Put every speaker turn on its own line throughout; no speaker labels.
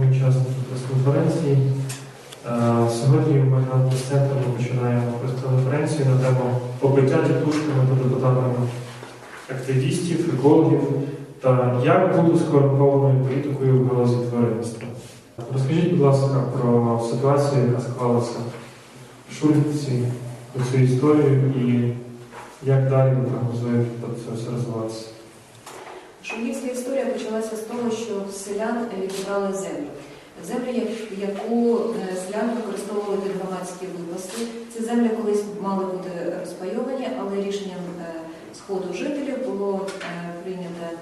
Учасники прес-конференції. Е, Сьогодні в Майдан Прес-центрі ми починаємо прес-конференцію на тему побиття тітушками та депутатами активістів, екологів та як бути скорумпованою політикою в галузі тваринництва. Розкажіть, будь ласка, про ситуацію, яка склалася в Шульці, про цю історію і як далі ви прогнозуєте це все розвиватися.
Шумівська історія почалася з того, що селян відібрали землю. Землю, яку е, селяни використовували під громадські випаси. Ці землі колись мали бути розпайовані, але рішенням е, сходу жителів було е, прийнято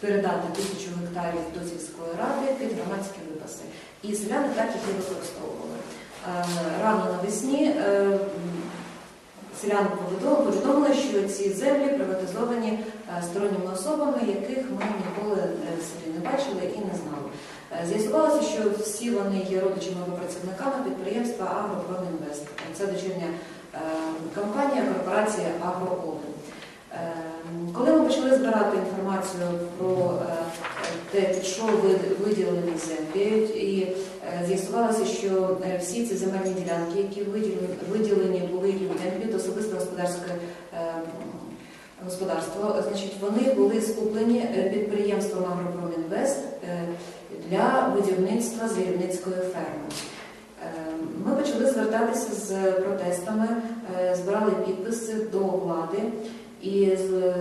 передати тисячу гектарів до сільської ради під громадські випаси. І селяни так їх і використовували. Рано навесні м, повідомили, що ці землі приватизовані е, сторонніми особами, яких ми ніколи е, в селі не бачили і не знали. Е, З'ясувалося, що всі вони є родичами або працівниками підприємства «Агропромінвест». Це дочірня компанія корпорації «Агроолен». Коли ми почали збирати інформацію про те, що виділені землі, і з'ясувалося, що е, всі ці земельні ділянки, які виділені, були людям під особисте господарське е, господарство, значить, вони були скуплені е, підприємством «Агропромінвест» е, для будівництва звірівницької ферми. Е, Ми почали звертатися з протестами, е, збирали підписи до влади і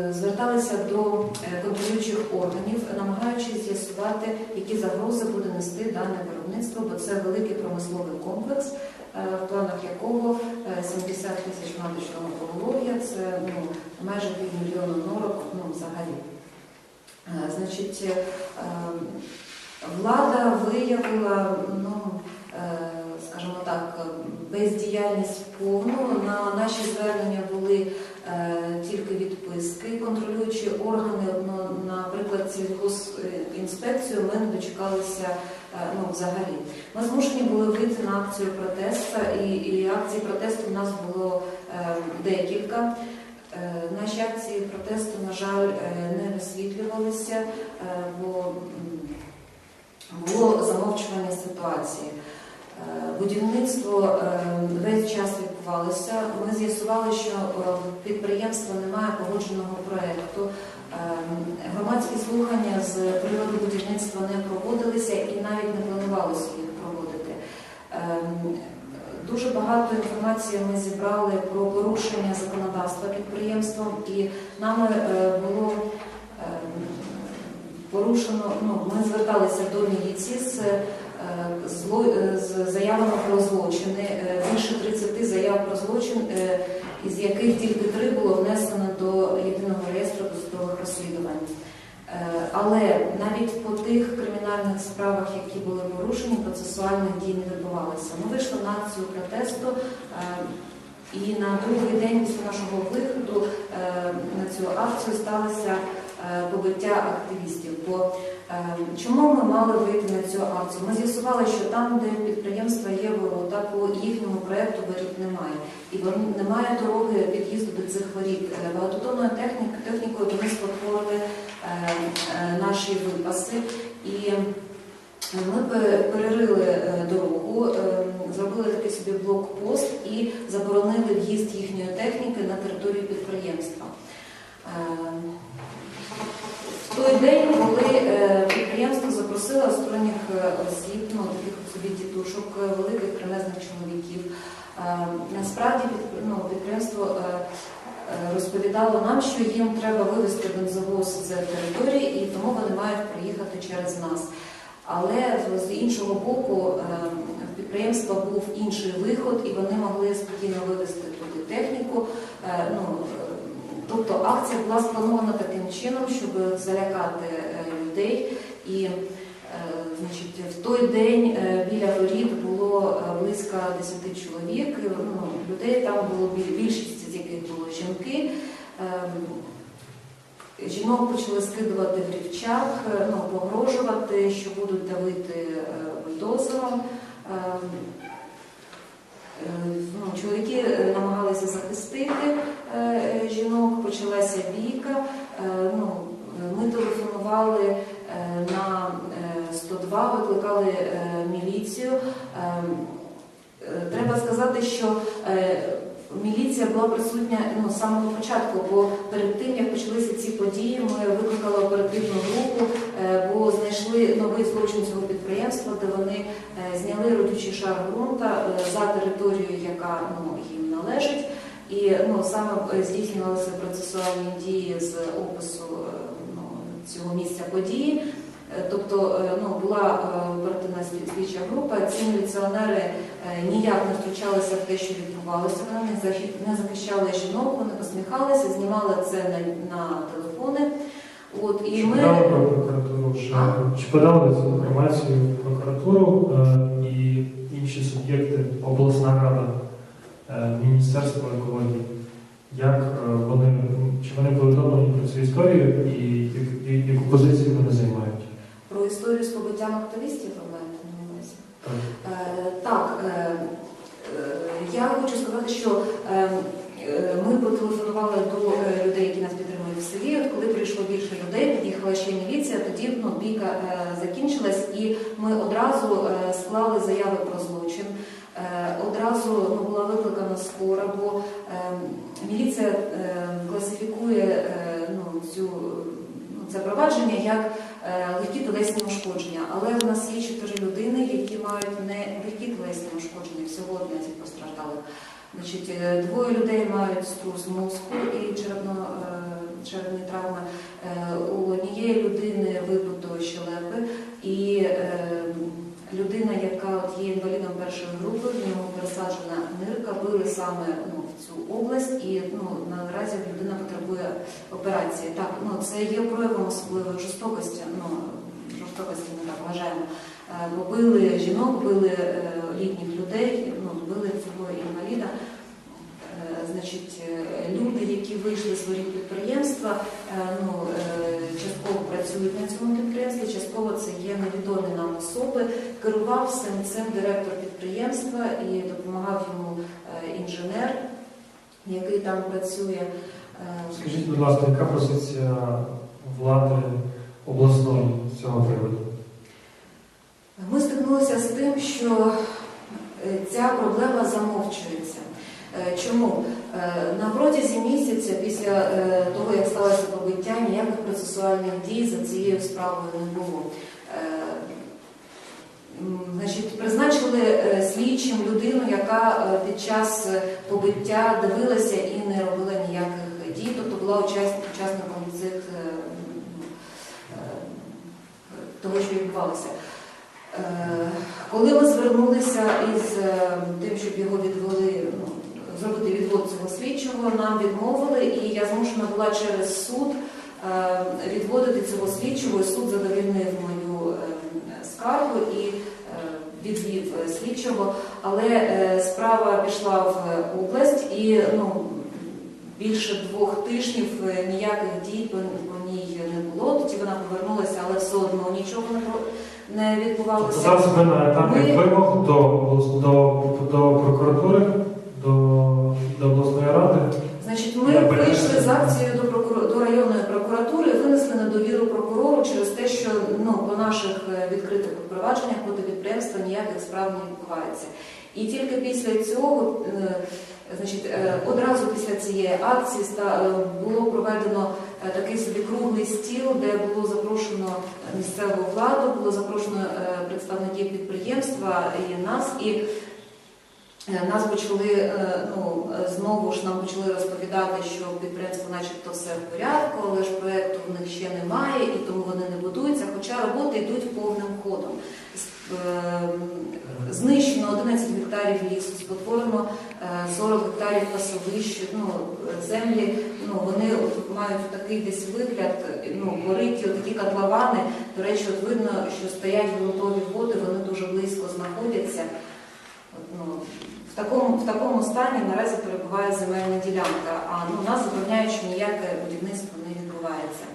зверталися до е, контролюючих органів, намагаючись з'ясувати, які загрози буде нести дане виробництво, бо це великий промисловий комплекс, е, в планах якого е, 70 тисяч маточного поголов'я, це ну, майже півмільйона норок ну, взагалі. Е, Значить, е, влада виявила, ну, е, скажімо так, бездіяльність повну. На наші звернення були е, тільки відписки. Контролюючі органи, ну, наприклад, сільгоспінспекцію, ми не дочекалися е, ну, взагалі. Ми змушені були вийти на акцію протесту, і, і акцій протесту у нас було е, декілька. Е, Наші акції протесту, на жаль, е, не висвітлювалися, е, бо було замовчування ситуації. Будівництво е, весь час відбувалося. Ми з'ясували, що е, в підприємства немає погодженого проєкту. Е, Громадські слухання з приводу будівництва не проводилися і навіть не планувалося їх проводити. Дуже багато інформації ми зібрали про порушення законодавства підприємством, і нами було порушено. Ну, ми зверталися до міліції з, з заявами про злочини. Е, Більше 30 заяв про злочин, е, із яких тільки три було внесено до єдиного реєстру досудових розслідувань. Е, Але навіть по тих кримінальних справах, які були порушені, процесуальних дій не відбувалося. Ми вийшли на акцію протесту, е, і на другий день після нашого виходу е, на цю акцію сталося е, побиття активістів. Бо е, чому ми мали вийти на цю акцію? Ми з'ясували, що там, де підприємства є ворота, по їхньому проєкту воріт немає. І немає дороги під'їзду до цих воріт. Е, Багатотонною технік, технікою вони спотворили е, е, наші випаси. І ми пе- перерили е, дорогу, е, зробили такий собі блокпост і заборонили в'їзд їхньої техніки на територію підприємства. В той день, коли е, підприємство запросило сторонніх е, осіб, ну таких собі дітушок, е, великих кремезних чоловіків, насправді ну, підприємство розповідало нам, що їм треба вивезти бензовоз з території, і тому вони мають приїхати через нас. Але з іншого боку, в підприємства був інший виход, і вони могли спокійно вивезти туди техніку. Ну, тобто акція була спланована таким чином, щоб залякати е, людей. І е, значить, в той день е, біля воріт було близько 10 чоловік. Ну, людей там було більшість з яких були жінки. Ем, Жінок почали скидувати в рівчак, ну, погрожувати, що будуть давити бульдозером. Е, ну, Чоловіки е, намагалися захистити е, жінок, почалася бійка. Ну, ми телефонували на е, 102, викликали міліцію. Треба сказати, що міліція була присутня ну, з самого початку, бо перед тим, як почалися ці події, ми викликали оперативну групу, бо знайшли новий злочин цього підприємства, де вони е, зняли родючий шар ґрунта е, за територією, яка ну, їм належить. І ну, саме е, здійснювалися процесуальні дії з опису е, ну, цього місця події. Е, Тобто е, ну, була е, оперативна слід- слідча група, ці міліціонери е, ніяк не втручалися в те, що відбувалося. Вони не захищали жінок, вони посміхалися, знімали це на, на телефони. От, і
Чи
ми...
подали про прокуратуру вже?
А?
Чи подали цю інформацію в прокуратуру е, і інші суб'єкти, обласна рада, е, Міністерство екології? Як е, вони, чи вони повідомлені про цю історію і як- і- яку позицію вони займають?
Про історію з побиттям активістів ви маєте на увазі?
Так.
Е, Так, е, е, я хочу сказати, що е, е, ми потелефонували до е, людей, які нас підтримують в селі. От коли прийшло більше людей, під'їхала ще міліція, тоді ну, бійка е, закінчилась, і ми одразу е, склали заяви про злочин. Е, Одразу ну, була викликана скора, бо міліція класифікує ну, цю, ну, це провадження як легкі телесні ушкодження. Але в нас є чотири людини, які мають не легкі телесні ушкодження, всього 11 постраждалих. Значить, двоє людей мають струс мозку і черепно, черепні травми. Е, У однієї людини вибито щелепи, і е, людина, яка є інвалідом першої групи, в нього пересаджена нирка, били саме ну, в цю область, і ну, наразі людина потребує операції. Так, ну це є проявом особливої жорстокості. Ну, жорстокості ми так вважаємо. Е, Бо били жінок, били літніх людей, ну, били цього інваліда. Значить, е, люди, які вийшли з воріт підприємства, е, ну, е, частково працюють на цьому підприємстві, частково це є невідомі нам особи. Керував всім цим директор підприємства і допомагав йому інженер, який там працює.
Скажіть, будь ласка, яка позиція влади обласної з цього приводу?
Ми стикнулися з тим, що ця проблема замовчується. Е, Чому? Е, На протязі місяця після е, того, як сталося побиття, ніяких процесуальних дій за цією справою не було. Значить, призначили слідчим людину, яка під час побиття дивилася і не робила ніяких дій, тобто була учасником цих того, що відбувалося. Коли ми звернулися із тим, щоб його відвели, ну, зробити відвод цього слідчого, нам відмовили, і я змушена була через суд е, відводити цього слідчого, і суд задовільнив мою е, скаргу і е, відвів слідчого. Але справа пішла в область і ну, більше двох тижнів ніяких дій по, ній не було. Тоді вона повернулася, але все одно нічого не, про- не
Тобто
відбувалося.
зараз ви на етапі вимог до, до, до прокуратури, до, до обласної ради.
Значить, ми
Я
вийшли
бачу.
з акцією до прокур... до районної прокуратури, винесли недовіру прокурору через те, що ну по наших е, відкритих провадженнях проти підприємства ніяких справ не відбувається. І тільки після цього, е, значить, е, одразу після цієї акції було проведено такий собі круглий стіл, де було запрошено місцеву владу, було запрошено представників підприємства і нас. І Нас почали е, ну е, знову ж нам почали розповідати, що підприємство, начебто, все в порядку, але ж проекту в них ще немає, і тому вони не будуються. Хоча роботи йдуть повним ходом. Е, Знищено 11 гектарів лісу, спотворено е, 40 гектарів пасовищ. Ну, е, землі ну, вони от мають такий десь вигляд, е, ну, гориті, такі котловани. До речі, от видно, що стоять ґрунтові води, вони дуже близько знаходяться. Ну, в такому, в такому стані наразі перебуває земельна ділянка, а ну, нас що ніяке будівництво не відбувається.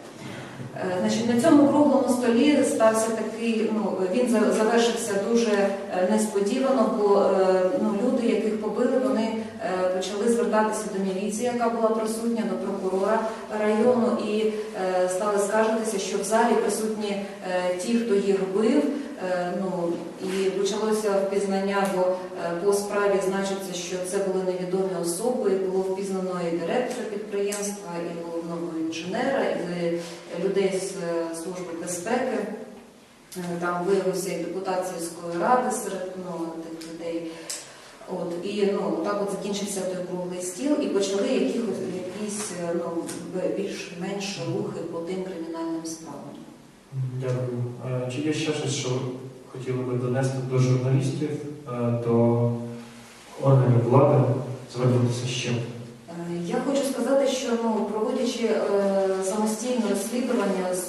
Е, Значить, на цьому круглому столі стався такий, ну він завершився дуже е, несподівано, бо е, ну, люди, яких побили, вони почали звертатися до міліції, яка була присутня, до прокурора району, і е, стали скаржитися, що в залі присутні е, ті, хто їх бив, Е, Ну і почалося впізнання, бо по справі значиться, що це були невідомі особи. і Було впізнано і директора підприємства, і головного інженера, і людей з служби безпеки. Там виявився і депутат сільської ради серед ну, тих людей. От і ну так от закінчився той круглий стіл, і почали якихось якісь е, ну більш-менш рухи по тим кримінальним справам.
Дякую. Е, Чи є ще щось, що хотіли би донести до журналістів, е, до органів влади, звернутися з чим?
Я хочу сказати, що ну проводячи самостійне розслідування з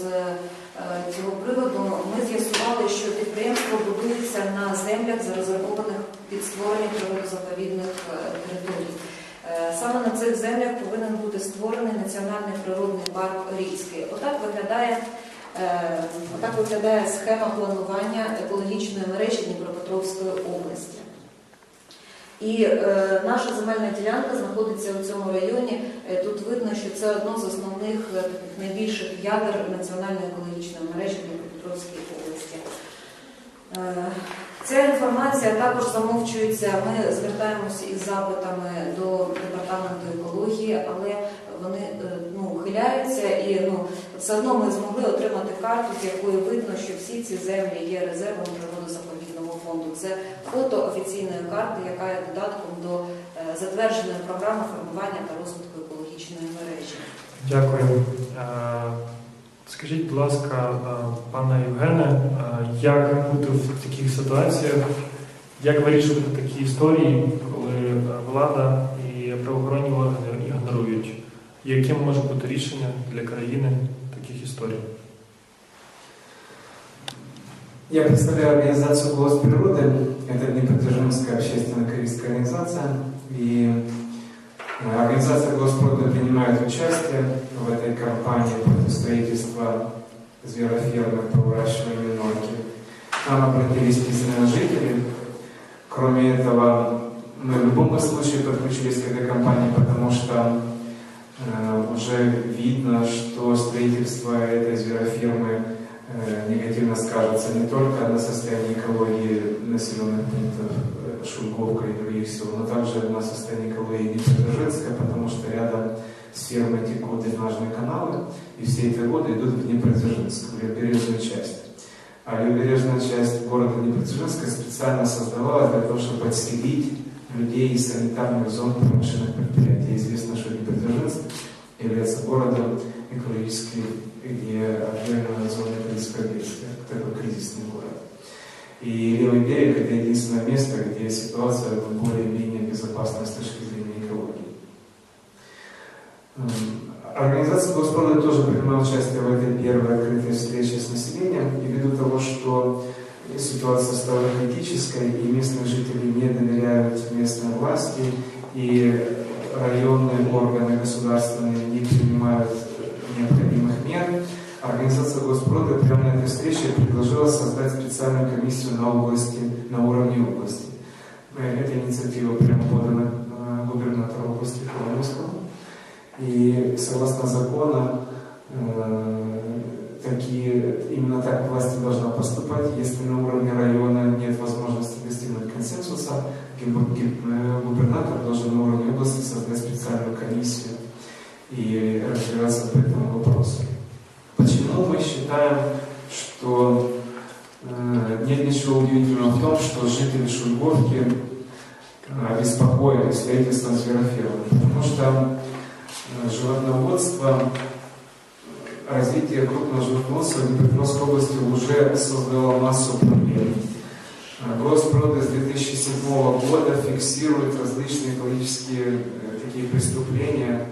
цього приводу, ми з'ясували, що підприємство будується на землях, зарезервованих під створення природозаповідних е, територій. Е, Саме на цих землях повинен бути створений національний природний парк Рільський. Отак виглядає. е, Отак виглядає схема планування екологічної мережі Дніпропетровської області. І е, наша земельна ділянка знаходиться у цьому районі. Тут видно, що це одно з основних найбільших ядер національної екологічної мережі Дніпропетровської області. Е, ця інформація також замовчується. Ми звертаємося із запитами до департаменту екології, але вони е, ну, ухиляються і ну, все одно ми змогли отримати карту, з якої видно, що всі ці землі є резервом природозаповідного фонду. Це фото офіційної карти, яка є додатком до е, затвердженої програми формування та розвитку екологічної мережі.
Дякую. Е, Скажіть, будь ласка, е, пане Євгене, е, як бути в таких ситуаціях, як вирішувати такі історії, коли е, влада і правоохоронні органи ігнорують? Яким може бути рішення для країни таких історій?
Я представляю организацию «Голос природы». Это Днепродзержинская общественно-корейская организация. И э, организация «Голос природы» принимает участие в этой кампании против строительства зверофермы по выращиванию норки. К нам обратились местные жители. Кроме этого, мы в любом случае подключились к этой кампании, потому что э, уже видно, что строительство этой зверофермы э, негативно скажется не только на состоянии экологии населенных пунктов э, Шульговка и других сел, но также на состоянии экологии Днепродзержинска, потому что рядом с фермой текут дренажные каналы, и все эти воды идут в Днепродзержинск, в левобережную часть. А левобережная часть города Днепродзержинска специально создавалась для того, чтобы подселить людей из санитарных зон промышленных предприятий. Известно, что Днепродзержинск является городом экологически, где отдельная зона кризисного бедствия, такой кризисный город. И левый берег это единственное место, где ситуация более-менее безопасна с точки зрения Организация Госпрода тоже принимала участие в этой первой открытой встрече с населением, и ввиду того, что ситуация стала критической, и местные жители не доверяют местной власти, и районные органы государственные не принимают необходимых мер, организация Госпрода прямо на этой встрече предложила создать специальную комиссию на области, на уровне области. Э, Эта инициатива прямо подана э, губернатору области Коломенскому. И согласно закону, э, такие, именно так власть должна поступать, если на уровне района нет возможности достигнуть консенсуса, э, губернатор должен на уровне области создать специальную комиссию и разбираться по этому вопросу. Почему мы считаем, что э, нет ничего удивительного в том, что жители Шульговки э, обеспокоились строительством зверофермы? Потому что э, животноводство, э, развитие крупного животноводства в Днепропетровской области уже создало массу проблем. Э, Госпроды с 2007 года фиксирует различные экологические э, такие преступления,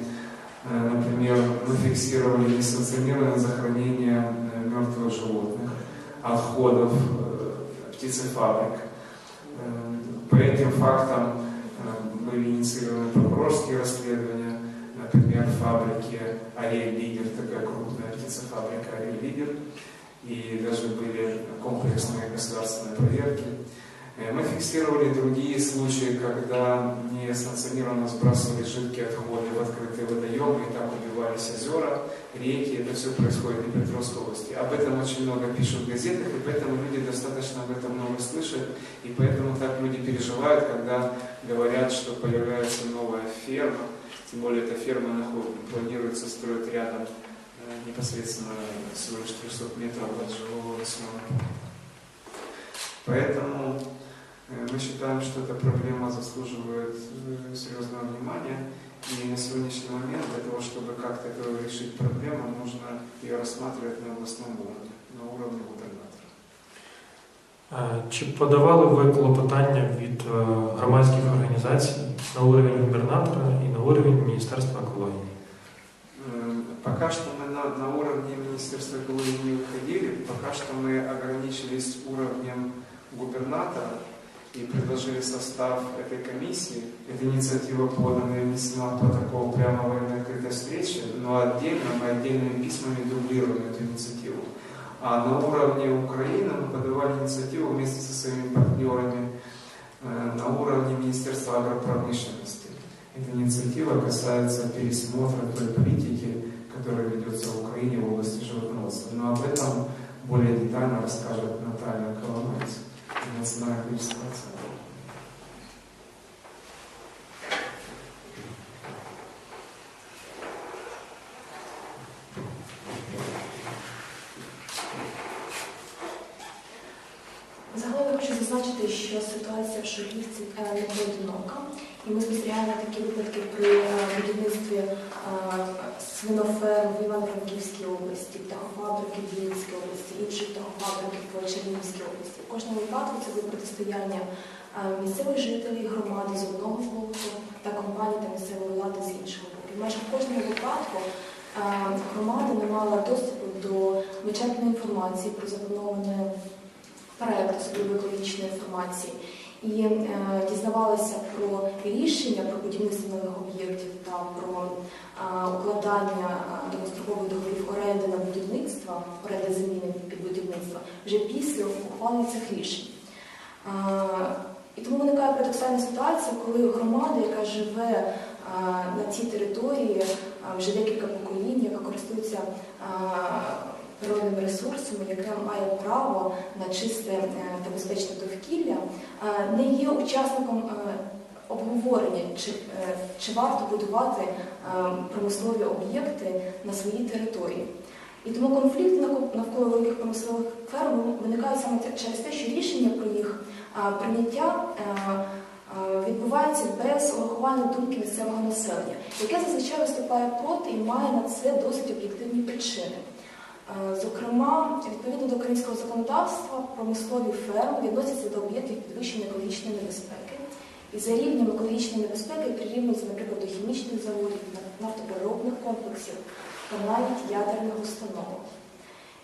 Например, мы фиксировали несанкционированное захоронение мертвых животных, отходов птицефабрик. По этим фактам были инициированы прокурорские расследования, например, в фабрике «Ариэль Лидер», такая крупная птицефабрика «Ариэль Лидер», и даже были комплексные государственные проверки. Э, Мы фиксировали другие случаи, когда несанкционированно сбрасывали жидкие отходы в открытые водоемы, и так убивались озера, реки. Это все происходит в Днепропетровской области. Об этом очень много пишут в газетах, и поэтому люди достаточно об этом много слышат, и поэтому так люди переживают, когда говорят, что появляется новая ферма, тем более эта ферма наход- планируется строить рядом э, непосредственно всего лишь 300 метров от жилого населенного. Поэтому мы считаем, что эта проблема заслуживает э, серьезного внимания. И на сегодняшний момент для того, чтобы как-то эту решить проблему, нужно ее рассматривать на областном уровне, на уровне губернатора.
Е, Чи подавали ви клопотання від е, громадських організацій на уровень губернатора і на уровень Міністерства екології?
М, Пока что мы на, на уровне Министерства экологии не выходили, пока что мы ограничились уровнем губернатора и предложили состав этой комиссии. Эта инициатива подана и внесена в протокол прямо во время открытой встречи, но отдельно мы отдельными письмами дублируем эту инициативу. А на уровне Украины мы подавали инициативу вместе со своими партнерами э, на уровне Министерства агропромышленности. Эта инициатива касается пересмотра той политики, которая ведется в Украине в области животноводства. Но об этом более детально расскажет Наталья Коломойц, национальный адміністрація.
Загалом я хочу зазначити, що ситуація в Шухівці е, не поодинока, і ми спостерігаємо такі випадки при е, будівництві е, свиноферм в Івано-Франківській області, птахофабрики в Вінницькій області, інших птахофабрики по Чернігівській області. В кожному випадку це буде протистояння е, місцевих жителів, громади з одного боку та компаній та місцевої влади з іншого боку. І майже в кожному випадку громада не мала доступу до вичерпної інформації про заплановане проект особливо екологічної інформації і е, дізнавалися про рішення про будівництво нових об'єктів та про е, укладання е, довгострокових договорів оренди на будівництво, оренди заміни під будівництво вже після ухвалення цих рішень. Е, і тому виникає парадоксальна ситуація, коли громада, яка живе е, на цій території е, вже декілька поколінь, яка користується е, природними ресурсами, яке має право на чисте е, та безпечне довкілля, е, не є учасником е, обговорення, чи, чи варто будувати промислові об'єкти на своїй території. І тому конфлікт навколо- великих промислових ферм виникає саме через те, що рішення про їх прийняття відбувається без урахування думки місцевого населення, яке зазвичай виступає проти і має на це досить об'єктивні причини. Зокрема, відповідно до українського законодавства, промислові ферми відносяться до об'єктів підвищення екологічної небезпеки. І за рівнем екологічної небезпеки прирівнюються, наприклад, до хімічних заводів, нафтопереробних комплексів та навіть ядерних установок.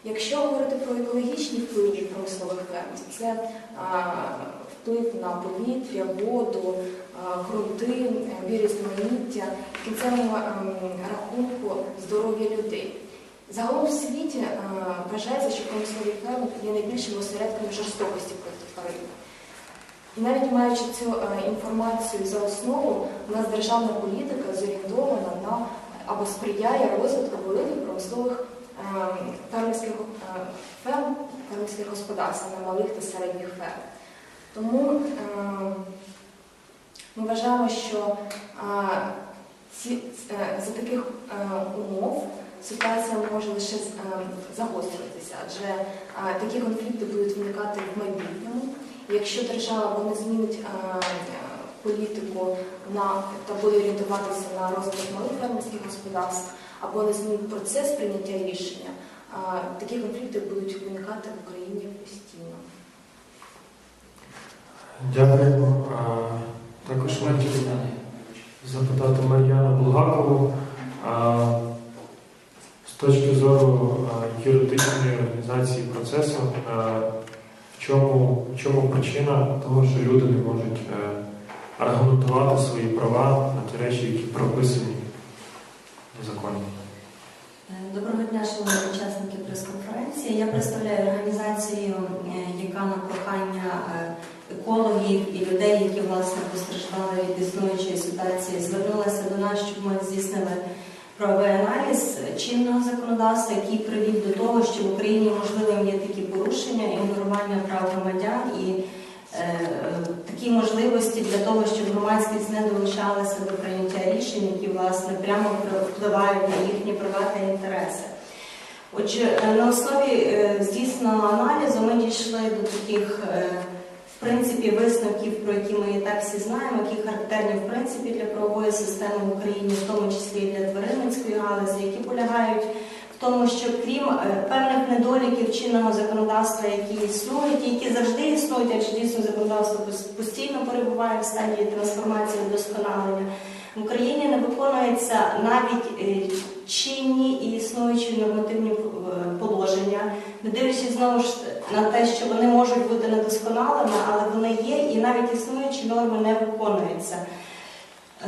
Якщо говорити про екологічні впливи промислових ферм, це е, вплив на повітря, воду, ґрунти, е, в кінцевому ем, рахунку здоров'я людей. Загалом в світі е, вважається, що промислові ферми є найбільшими осередками жорстокості проти тварин. І навіть маючи цю е, інформацію за основу, у нас державна політика зорієнтована на або сприяє розвитку великих промислових е, фермерських ферм, фермерських господарств, а не малих та середніх ферм. Тому ми вважаємо, що ці, за таких умов ситуація може лише е, загостритися, адже е, такі конфлікти будуть виникати в майбутньому. Якщо держава не змінить е, політику на та буде орієнтуватися на розвиток малих фермерських господарств, або не змінить процес прийняття рішення, такі конфлікти будуть виникати в Україні постійно.
Дякуємо. Е, Також хотів запитати Мар'яну Булгакову. Точки зору е, юридичної організації процесу, е, в чому, в чому причина того, що люди не можуть е, аргументувати свої права на ті речі, які прописані в законі?
Доброго дня, шановні учасники прес-конференції. Я представляю організацію, яка на прохання екологів і людей, які власне постраждали від існуючої ситуації, звернулася до нас, щоб ми здійснили правовий аналіз чинного законодавства, який привів до того, що в Україні можливим є такі порушення інформування прав громадян і е, такі можливості для того, щоб громадськість не долучалася до прийняття рішень, які власне прямо впливають на їхні права та інтереси. Отже, на основі е, здійсненого аналізу ми дійшли до таких е, принципі висновків, про які ми і так всі знаємо, які характерні в принципі для правової системи в Україні, в тому числі і для тваринницької галузі, які полягають в тому, що крім е, певних недоліків чинного законодавства, які існують, які завжди існують, адже дійсно законодавство постійно перебуває в стадії трансформації вдосконалення. В Україні не виконуються навіть е, чинні і існуючі нормативні е, положення, не дивлячись знову ж на те, що вони можуть бути недосконалими, але вони є, і навіть існуючі норми не виконуються.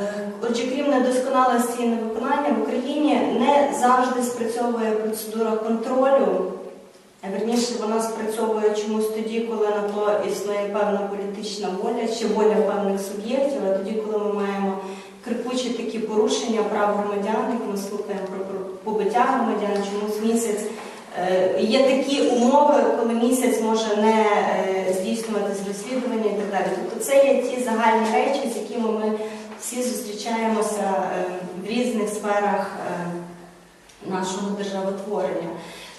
Е, Отже, крім недосконалості і невиконання, в Україні не завжди спрацьовує процедура контролю. Верніше, вона спрацьовує чомусь тоді, коли на то існує певна політична воля чи воля певних суб'єктів, а тоді, коли ми маємо крикучі такі порушення прав громадян, як ми слухаємо про побиття громадян, чомусь місяць. Е, Є такі умови, коли місяць може не е, здійснюватись розслідування і так далі. Тобто це є ті загальні речі, з якими ми всі зустрічаємося е, в різних сферах нашого державотворення.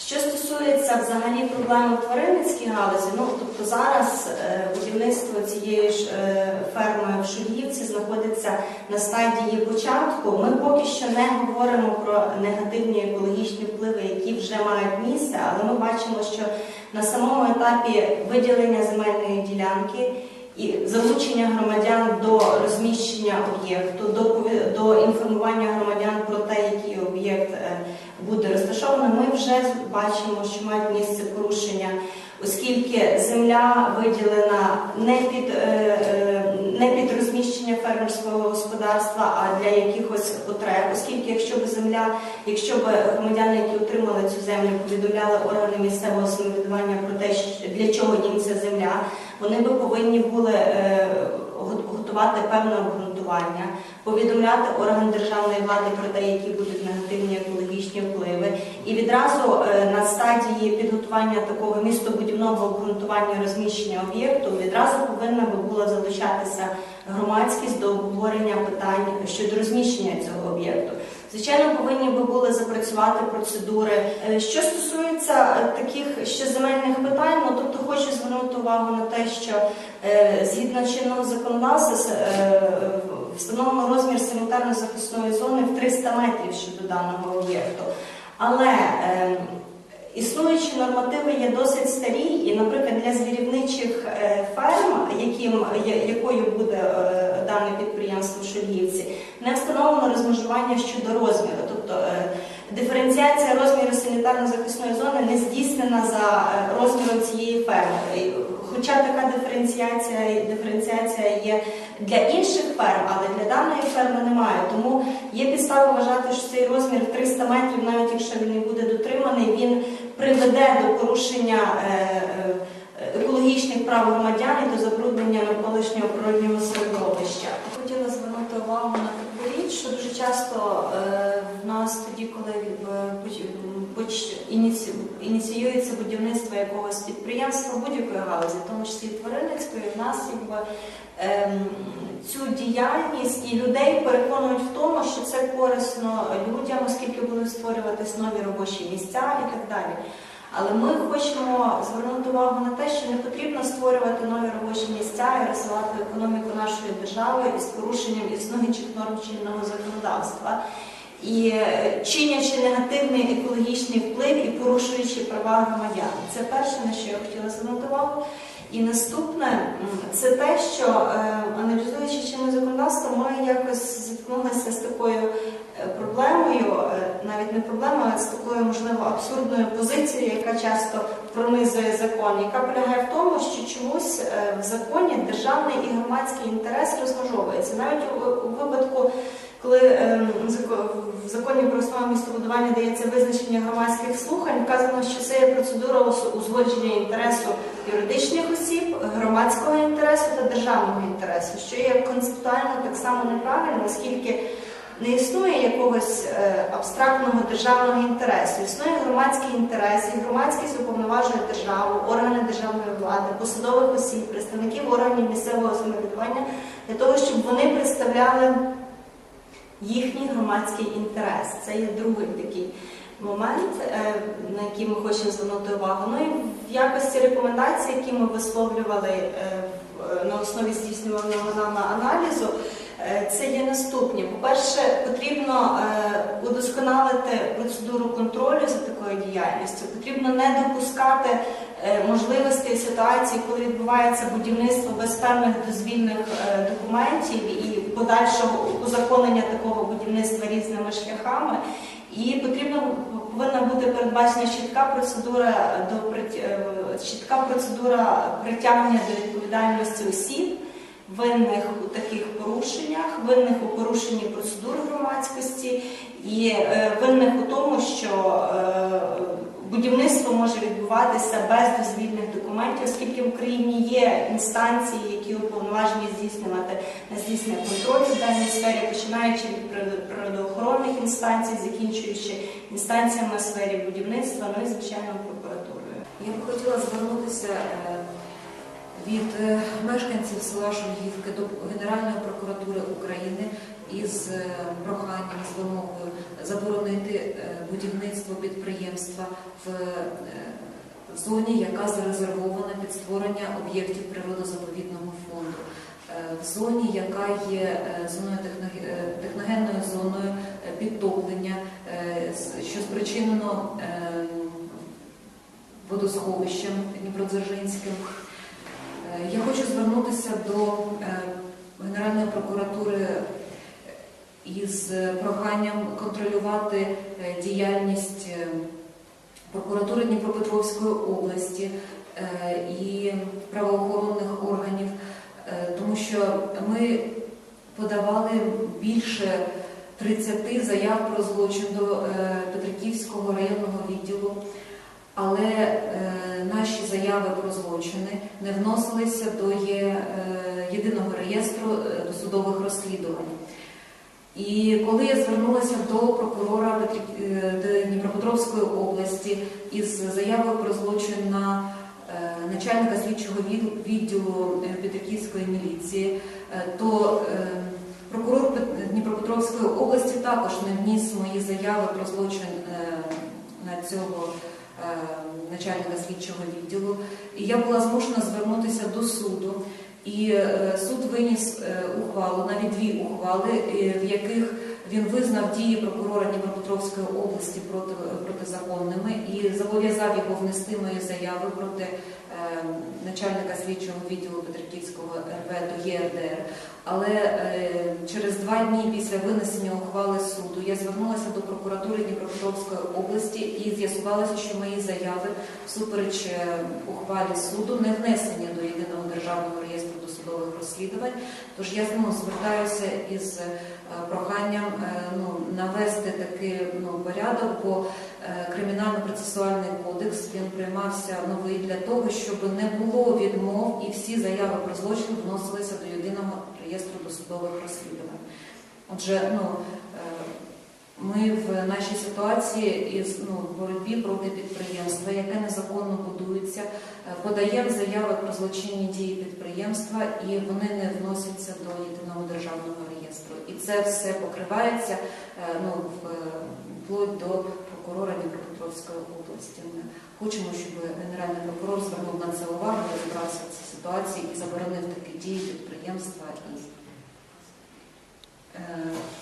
Що стосується взагалі проблеми в тваринницькій галузі, ну тобто зараз е, будівництво цієї ж е, ферми в Шульгівці знаходиться на стадії початку. Ми поки що не говоримо про негативні екологічні впливи, які вже мають місце, але ми бачимо, що на самому етапі виділення земельної ділянки і залучення громадян до розміщення об'єкту, до, до інформування громадян про те, який об'єкт е, буде розташований, ми вже бачимо, що мають місце порушення, оскільки земля виділена не під, е, е, не під розміщення фермерського господарства, а для якихось потреб, оскільки якщо б земля, якщо б громадяни, які отримали цю землю, повідомляли органи місцевого самоврядування про те, для чого їм ця земля, вони би повинні були е, готувати певне обґрунтування, повідомляти орган державної влади про те, які будуть негативні екологічні впливи. І відразу е, на стадії підготування такого містобудівного обґрунтування розміщення об'єкту відразу повинна би була залучатися громадськість до обговорення питань щодо розміщення цього об'єкту. Звичайно, повинні би були запрацювати процедури. Е, Що стосується е, таких ще земельних питань, ну тобто хочу звернути увагу на те, що е, згідно чинного законодавства встановлено розмір санітарно-захисної зони в 300 метрів щодо даного об'єкту. Але е, існуючі нормативи є досить старі, і, наприклад, для звірівничих е, ферм, яким, якою буде е, дане підприємство в Шульгівці, не встановлено розмежування щодо розміру. Тобто е, диференціація розміру санітарно-захисної зони не здійснена за розміром цієї ферми. Хоча така диференціація, диференціація є для інших ферм, але для даної ферми немає. Тому є підстави вважати, що цей розмір в 300 метрів, навіть якщо він і буде дотриманий, він приведе до порушення е, е, екологічних прав громадян і до забруднення навколишнього природнього середовища.
Хотіла звернути увагу на таку річ, що дуже часто е, в нас тоді, коли в ініціюється будівництво якогось підприємства будь-якої галузі, в тому числі тваринницької, в нас якби ем, цю діяльність і людей переконують в тому, що це корисно людям, оскільки будуть створюватись нові робочі місця і так далі. Але ми хочемо звернути увагу на те, що не потрібно створювати нові робочі місця і розвивати економіку нашої держави із порушенням існуючих норм чинного законодавства. І е, чинячи негативний екологічний вплив і порушуючи права громадян. Це перше, на що я хотіла звернути увагу. І наступне це те, що е, аналізуючи чинне законодавство, ми якось зіткнулися з такою е, проблемою, навіть не проблемою, а з такою, можливо, абсурдною позицією, яка часто пронизує закон, яка полягає в тому, що чомусь в законі державний і громадський інтерес розмежовується. Навіть у випадку, коли е, в законі про основи містобудування дається визначення громадських слухань, вказано, що це є процедура узгодження інтересу юридичних осіб, громадського інтересу
інтересу та державного інтересу, що є концептуально так само неправильно, оскільки не існує якогось е, абстрактного державного інтересу. Існує громадський інтерес, і громадськість уповноважує державу, органи державної влади, посадових осіб, представників органів місцевого самоврядування для того, щоб вони представляли їхній громадський інтерес. Це є другий такий момент, е, на який ми хочемо звернути увагу. Ну і в якості рекомендацій, які ми висловлювали е, в- на основі здійснюваного нами аналізу, е, це є наступні. По-перше, потрібно е, удосконалити процедуру контролю за такою діяльністю. Потрібно не допускати е, можливостей ситуації, коли відбувається будівництво без певних дозвільних е, документів і подальшого узаконення такого будівництва різними шляхами. І потрібно повинна бути передбачена чітка процедура до е, чітка процедура притягнення до відповідальності осіб, винних у таких порушеннях, винних у порушенні процедур громадськості і е, винних у тому, що е, будівництво може відбуватися без дозвільних документів, оскільки в Україні є інстанції, які уповноважені здійснювати на здійснення контролю в даній сфері, починаючи від природоохоронних інстанцій, закінчуючи інстанціями у сфері будівництва, ну і звичайно прокуратурою.
Я б хотіла звернутися е, від е, мешканців села Шульгівки до Генеральної прокуратури України із е, проханням, з вимогою заборонити е, будівництво підприємства в зоні, яка зарезервована під створення об'єктів природозаповідного фонду. В зоні, яка є зоною техногенною зоною підтоплення, що спричинено е, водосховищем Дніпродзержинським. Е, Я хочу звернутися до е, Генеральної прокуратури із проханням контролювати е, діяльність прокуратури Дніпропетровської області і правоохоронних органів, тому що ми подавали більше 30 заяв про злочин до Петриківського районного відділу. Але е, наші заяви про злочини не вносилися до е, єдиного реєстру е, досудових розслідувань. І коли я звернулася до прокурора Дніпропетровської області із заявою про злочин на начальника слідчого відділу Петриківської міліції, то прокурор Пет- Дніпропетровської області також не вніс мої заяви про злочин на цього начальника слідчого відділу. І я була змушена звернутися до суду. І е, суд виніс е, ухвалу, навіть дві ухвали, е, в яких він визнав дії прокурора Дніпропетровської області проти, протизаконними і зобов'язав його внести мої заяви проти е, начальника слідчого відділу Петриківського РВ до ЄРДР. Але е, через два дні після винесення ухвали суду я звернулася до прокуратури Дніпропетровської області і з'ясувалося, що мої заяви всупереч е, ухвалі суду не внесені до єдиного державного реєстру досудових розслідувань. Тож я знову звертаюся із е, проханням е, ну, навести такий ну, порядок, бо е, кримінально-процесуальний кодекс він приймався новий для того, щоб не було відмов і всі заяви про злочин вносилися до єдиного реєстру досудових розслідувань. Отже, ну, ми в нашій ситуації із ну, боротьбі проти підприємства, яке незаконно будується, е, подаємо заяви про злочинні дії підприємства, і вони не вносяться до єдиного державного реєстру. І це все покривається е, ну, вплоть до прокурора Дніпропетровської області. Ми хочемо, щоб генеральний прокурор звернув на це увагу, розібрався в цій ситуації і заборонив такі дії підприємства і е,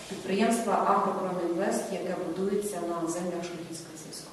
підприємства Агропромінвест, яке будується на землях Шульгівської сільської ради.